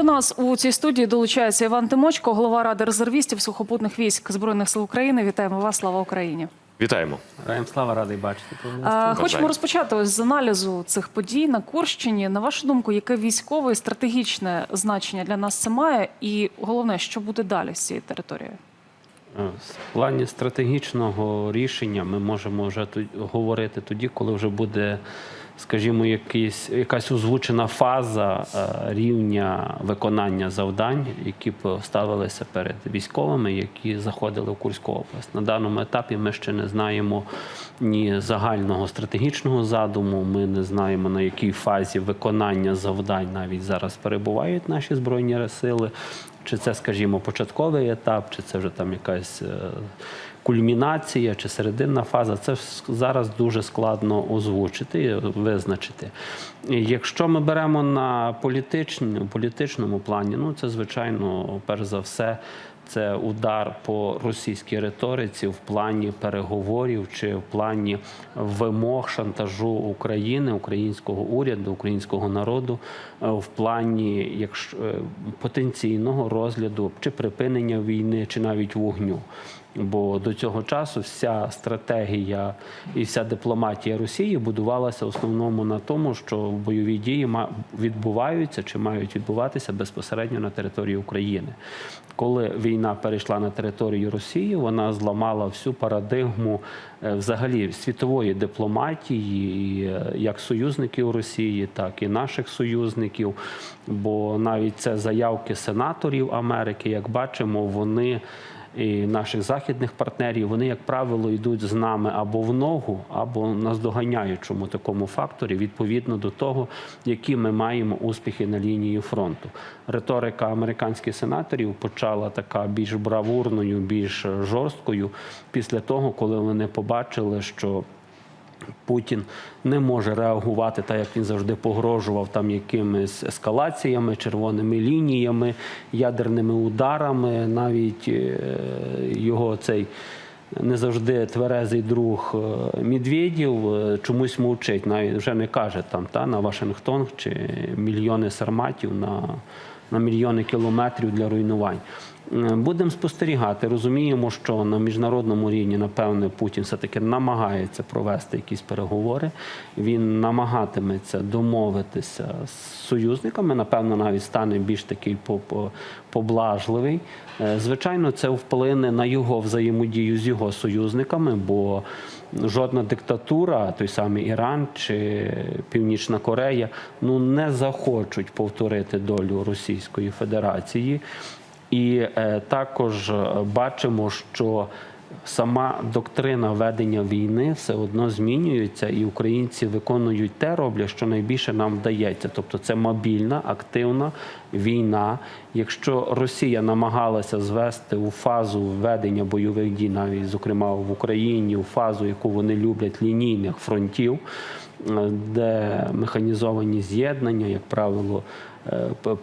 До нас у цій студії долучається Іван Тимочко, голова ради резервістів сухопутних військ збройних сил України. Вітаємо вас! Слава Україні! Вітаємо. Раєм слава радий бачити. Хочемо розпочати ось з аналізу цих подій на Курщині. На вашу думку, яке військове і стратегічне значення для нас це має, і головне, що буде далі з цією територією? Е, В плані стратегічного рішення ми можемо вже тут говорити тоді, коли вже буде, скажімо, якийсь, якась озвучена фаза е, рівня виконання завдань, які поставилися перед військовими, які заходили в Курську область. На даному етапі ми ще не знаємо ні загального стратегічного задуму, ми не знаємо на якій фазі виконання завдань навіть зараз перебувають наші збройні сили. Чи це, скажімо, початковий етап, чи це вже там якась е, кульмінація, чи серединна фаза, це зараз дуже складно озвучити, і визначити. Якщо ми беремо на політичному, політичному плані, ну це звичайно, перш за все. Це удар по російській риториці в плані переговорів чи в плані вимог шантажу України, українського уряду, українського народу, е, в плані якщо е, потенційного розгляду чи припинення війни, чи навіть вогню. Бо до цього часу вся стратегія і вся дипломатія Росії будувалася основному на тому, що бойові дії відбуваються чи мають відбуватися безпосередньо на території України. Коли війна перейшла на територію Росії, вона зламала всю парадигму е, взагалі світової дипломатії, е, як союзників Росії, так і наших союзників. Бо навіть це заявки сенаторів Америки, як бачимо, вони і наших західних партнерів, вони, як правило, йдуть з нами або в ногу, або наздоганяючому такому факторі, відповідно до того, які ми маємо успіхи на лінії фронту. Риторика американських сенаторів почала така більш бравурною, більш жорсткою після того, коли вони побачили, що Путін не може реагувати так, як він завжди погрожував там якимись ескалаціями, червоними лініями, ядерними ударами. Навіть е, його цей не завжди тверезий друг е, Медведєв е, чомусь мовчить, навіть вже не каже там та на Вашингтон чи мільйони сарматів на, на мільйони кілометрів для руйнувань. Будемо спостерігати. Розуміємо, що на міжнародному рівні, напевне, Путін все-таки намагається провести якісь переговори. Він намагатиметься домовитися з союзниками. Напевно, навіть стане більш такий по- по- поблажливий. Е, Звичайно, це вплине на його взаємодію з його союзниками, бо жодна диктатура, той самий Іран чи Північна Корея, ну не захочуть повторити долю Російської Федерації. І е, також е, бачимо, що сама доктрина ведення війни все одно змінюється, і українці виконують те, роблять, що найбільше нам вдається. Тобто це мобільна, активна війна. Якщо Росія намагалася звести у фазу ведення бойових дій, навіть зокрема в Україні, у фазу, яку вони люблять лінійних фронтів, е, де механізовані з'єднання, як правило,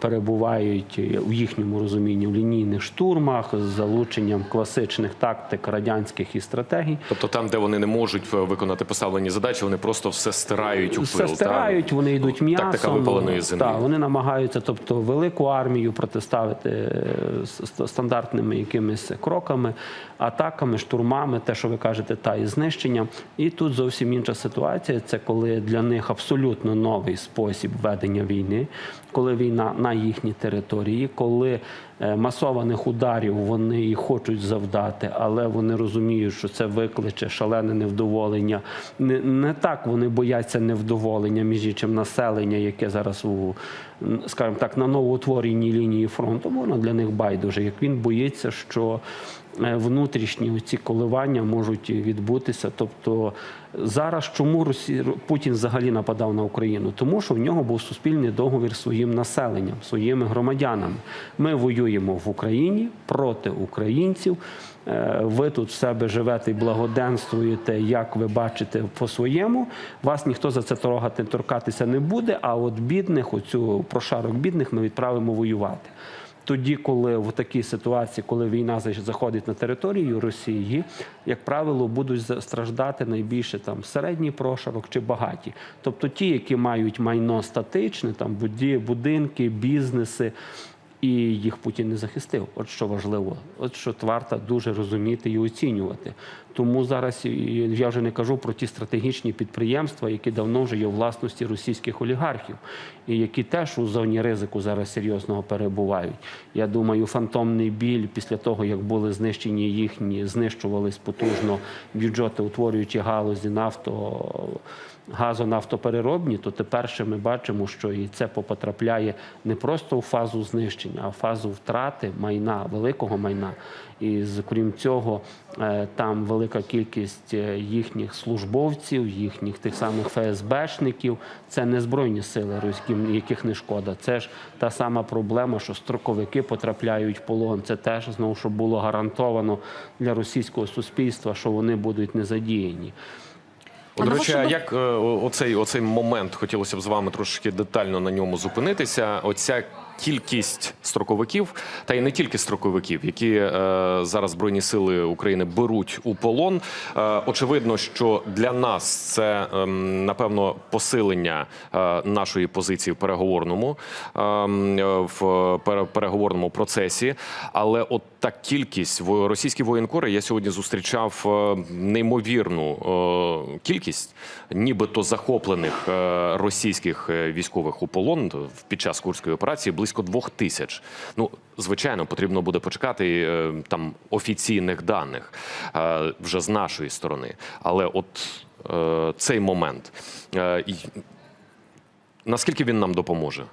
перебувають у їхньому розумінні в лінійних штурмах з залученням класичних тактик радянських і стратегій. Тобто там, де вони не можуть е, виконати поставлені задачі, вони просто все стирають у Все пил. стирають, вони йдуть м'ясом. Тактика випаленої землі. Так, вони намагаються, тобто, велику армію протиставити е, стандартними якимись кроками, атаками, штурмами, те, що ви кажете, та і знищенням. І тут зовсім інша ситуація. Це коли для них абсолютно новий спосіб ведення війни, коли війна на їхній території, коли е, масованих ударів вони і хочуть завдати, але вони розуміють, що це викличе шалене невдоволення. Не, не так вони бояться невдоволення між іншим населення, яке зараз у скажімо так на новоутвореній лінії фронту. Воно для них байдуже. Як він боїться, що внутрішні ці коливання можуть відбутися. Тобто зараз чому Росі... Путін взагалі нападав на Україну? Тому що в нього був суспільний договір своїм населенням, своїми громадянами. Ми воюємо в Україні проти українців. Е, Ви тут в себе живете і благоденствуєте, як ви бачите по-своєму. Вас ніхто за це трогати, торкатися не буде. А от бідних, оцю прошарок бідних, ми відправимо воювати. Тоді, коли в такій ситуації, коли війна заходить на територію Росії, як правило, будуть страждати найбільше там середній прошарок чи багаті. Тобто ті, які мають майно статичне, там будинки, бізнеси. І їх Путін не захистив. От що важливо, от що варто дуже розуміти і оцінювати. Тому зараз я вже не кажу про ті стратегічні підприємства, які давно вже є у власності російських олігархів, і які теж у зоні ризику зараз серйозного перебувають. Я думаю, фантомний біль після того, як були знищені їхні, знищувались потужно бюджети, утворюючи галузі нафто газонафтопереробні, то тепер ще ми бачимо, що і це потрапляє не просто у фазу знищення, а в фазу втрати майна, великого майна. І з- крім цього, е, там велика кількість е, їхніх службовців, їхніх тих самих ФСБшників. Це не збройні сили, яких не шкода. Це ж та сама проблема, що строковики потрапляють в полон. Це теж знову щоб було гарантовано для російського суспільства, що вони будуть не задіяні. От, до речі, а як е, оцей, оцей момент хотілося б з вами трошки детально на ньому зупинитися? Оця кількість строковиків, та й не тільки строковиків, які е, зараз збройні сили України беруть у полон. Е, очевидно, що для нас це ем, напевно посилення е, нашої позиції в переговорному е, в пере- переговорному процесі. Але от та кількість в російські воєнкори я сьогодні зустрічав е, неймовірну е, кількість, нібито захоплених е, російських е, військових у полон під час курської операції близько двох тисяч. Ну звичайно, потрібно буде почекати е, там офіційних даних е, вже з нашої сторони. Але от е, цей момент наскільки він нам допоможе?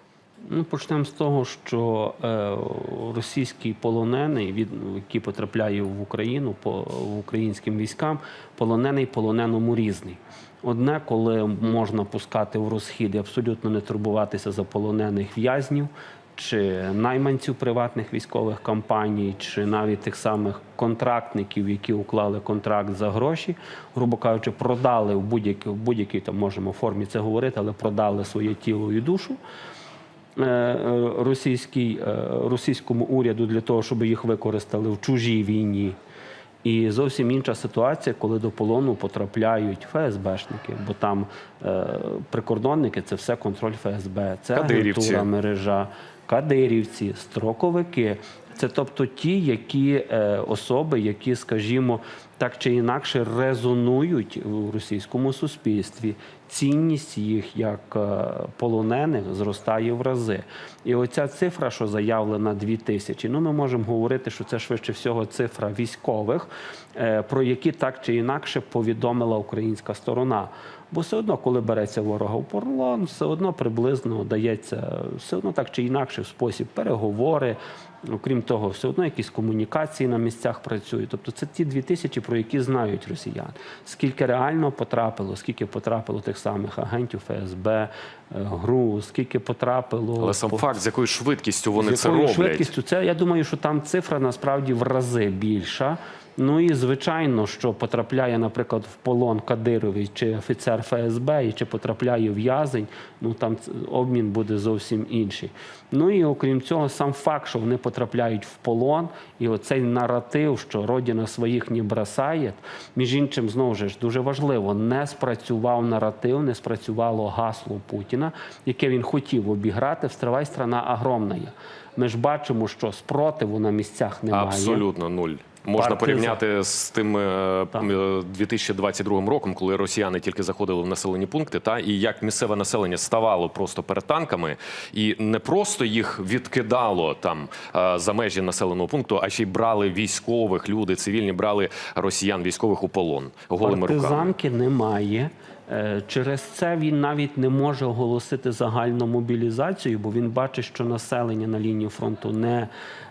Ну, почнемо з того, що е, російський полонений, від, який потрапляє в Україну по в українським військам, полонений полоненому різний. Одне, коли можна пускати в розхід і абсолютно не турбуватися за полонених в'язнів чи найманців приватних військових компаній, чи навіть тих самих контрактників, які уклали контракт за гроші, грубо кажучи, продали в будь-якій в будь-якій там можемо формі це говорити, але продали своє тіло і душу е, е, російській, е, російському уряду для того, щоб їх використали в чужій війні. І зовсім інша ситуація, коли до полону потрапляють ФСБшники, бо там е, прикордонники це все контроль ФСБ, це агентура мережа, кадирівці, строковики. Це тобто ті, які е, особи, які, скажімо, так чи інакше резонують у російському суспільстві. Цінність їх як е, полонених зростає в рази. І оця цифра, що заявлена 2 тисячі, ну ми можемо говорити, що це швидше всього цифра військових, е, про які так чи інакше повідомила українська сторона. Бо все одно, коли береться ворога в полон, все одно приблизно дається, все одно так чи інакше в спосіб переговори. Окрім того, все одно якісь комунікації на місцях працюють. Тобто це ті дві тисячі, про які знають росіян. Скільки реально потрапило, скільки потрапило тих самих агентів ФСБ, е, ГРУ, скільки потрапило. Але сам по- факт, з якою швидкістю вони з це якою роблять. швидкістю це я думаю, що там цифра насправді в рази більша. Ну і звичайно, що потрапляє, наприклад, в полон Кадирович чи офіцер ФСБ, і чи потрапляє в'язень, ну там обмін буде зовсім інший. Ну і окрім цього, сам факт, що вони потрапляють в полон, і оцей наратив, що родина своїх не бросає, між іншим, знову ж дуже важливо, не спрацював наратив, не спрацювало гасло Путіна, яке він хотів обіграти. Встривай страна огромна. Ми ж бачимо, що спротиву на місцях немає. Абсолютно нуль. Можна Партизан. порівняти з тим е, Так. е, 2022 роком, коли росіяни тільки заходили в населені пункти, та і як місцеве населення ставало просто перед танками, і не просто їх відкидало там е, за межі населеного пункту, а ще й брали військових, люди цивільні брали росіян військових у полон голими руками. Партизанки немає. Е, Через це він навіть не може оголосити загальну мобілізацію, бо він бачить, що населення на лінії фронту не,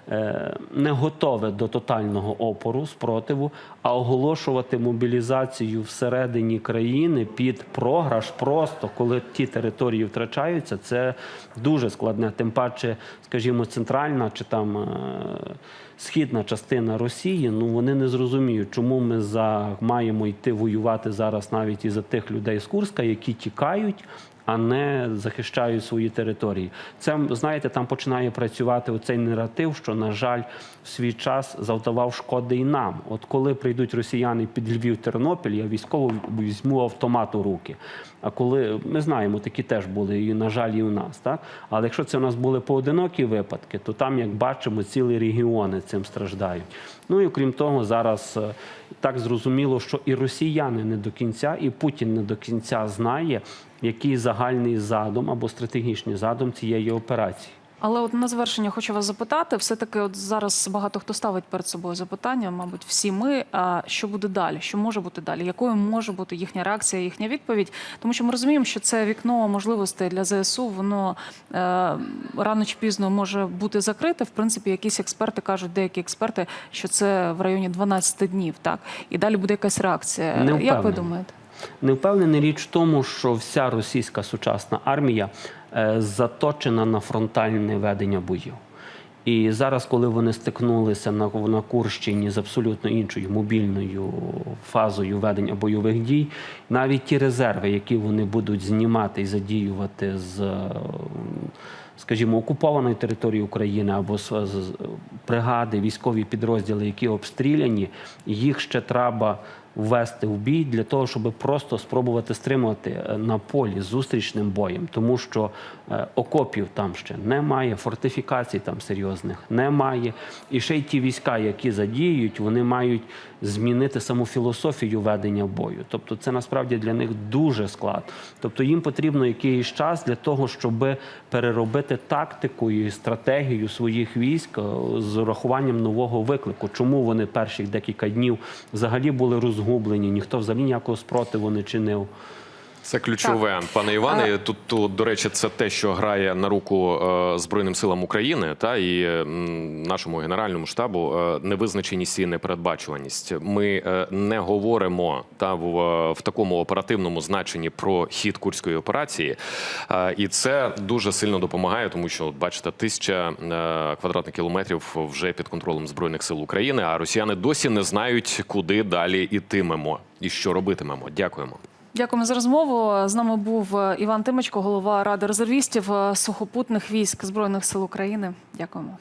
е, не готове до тотального опору, спротиву, а оголошувати мобілізацію всередині країни під програш просто, коли ті території втрачаються, це дуже складне. Тим паче, скажімо, центральна чи там. Східна частина Росії, ну вони не зрозуміють, чому ми за маємо йти воювати зараз навіть і за тих людей з Курська, які тікають, а не захищають свої території. Це знаєте, там починає працювати оцей наратив, що на жаль, в свій час завдавав шкоди і нам. От коли прийдуть росіяни під Львів, Тернопіль, я військово візьму автомат у руки. А коли ми знаємо, такі теж були, і на жаль, і у нас, так але якщо це у нас були поодинокі випадки, то там, як бачимо, цілі регіони цим страждають. Ну і окрім того, зараз е, так зрозуміло, що і росіяни не до кінця, і Путін не до кінця знає, який загальний задум або стратегічний задум цієї операції. Але от на завершення хочу вас запитати. Все таки, от зараз багато хто ставить перед собою запитання, мабуть, всі ми. А що буде далі? Що може бути далі? Якою може бути їхня реакція, їхня відповідь? Тому що ми розуміємо, що це вікно можливостей для ЗСУ, воно е, рано чи пізно може бути закрите. В принципі, якісь експерти кажуть, деякі експерти, що це в районі 12 днів, так і далі буде якась реакція. Як ви думаєте? Не впевнений річ в тому, що вся російська сучасна армія е, заточена на фронтальне ведення боїв. І зараз, коли вони стикнулися на, на Курщині з абсолютно іншою мобільною фазою ведення бойових дій, навіть ті резерви, які вони будуть знімати і задіювати з, е, скажімо, окупованої території України або з, з бригади, військові підрозділи, які обстріляні, їх ще треба ввести в бій для того, щоб просто спробувати стримувати е, на полі зустрічним боєм, тому що е, окопів там ще немає, фортифікацій там серйозних немає. І ще й ті війська, які задіють, вони мають змінити саму філософію ведення бою. Тобто, це насправді для них дуже склад. Тобто їм потрібно якийсь час для того, щоб переробити тактику і стратегію своїх військ е, з урахуванням нового виклику. Чому вони перших декілька днів взагалі були розгублені? Ніхто взагалі ніякого спротиву не чинив. Це ключове, пане Іване. Тут, тут, до речі, це те, що грає на руку е, Збройним силам України та і нашому генеральному штабу е, невизначеність і непередбачуваність. Ми е, не говоримо та в, в такому оперативному значенні про хід курської операції, е, і це дуже сильно допомагає, тому що от, бачите, тисяча е, квадратних кілометрів вже під контролем збройних сил України. А росіяни досі не знають, куди далі ітимемо і що робитимемо. Дякуємо. Дякуємо за розмову. З нами був е, Іван Тимочко, голова ради резервістів е, сухопутних військ збройних сил України. Дякуємо.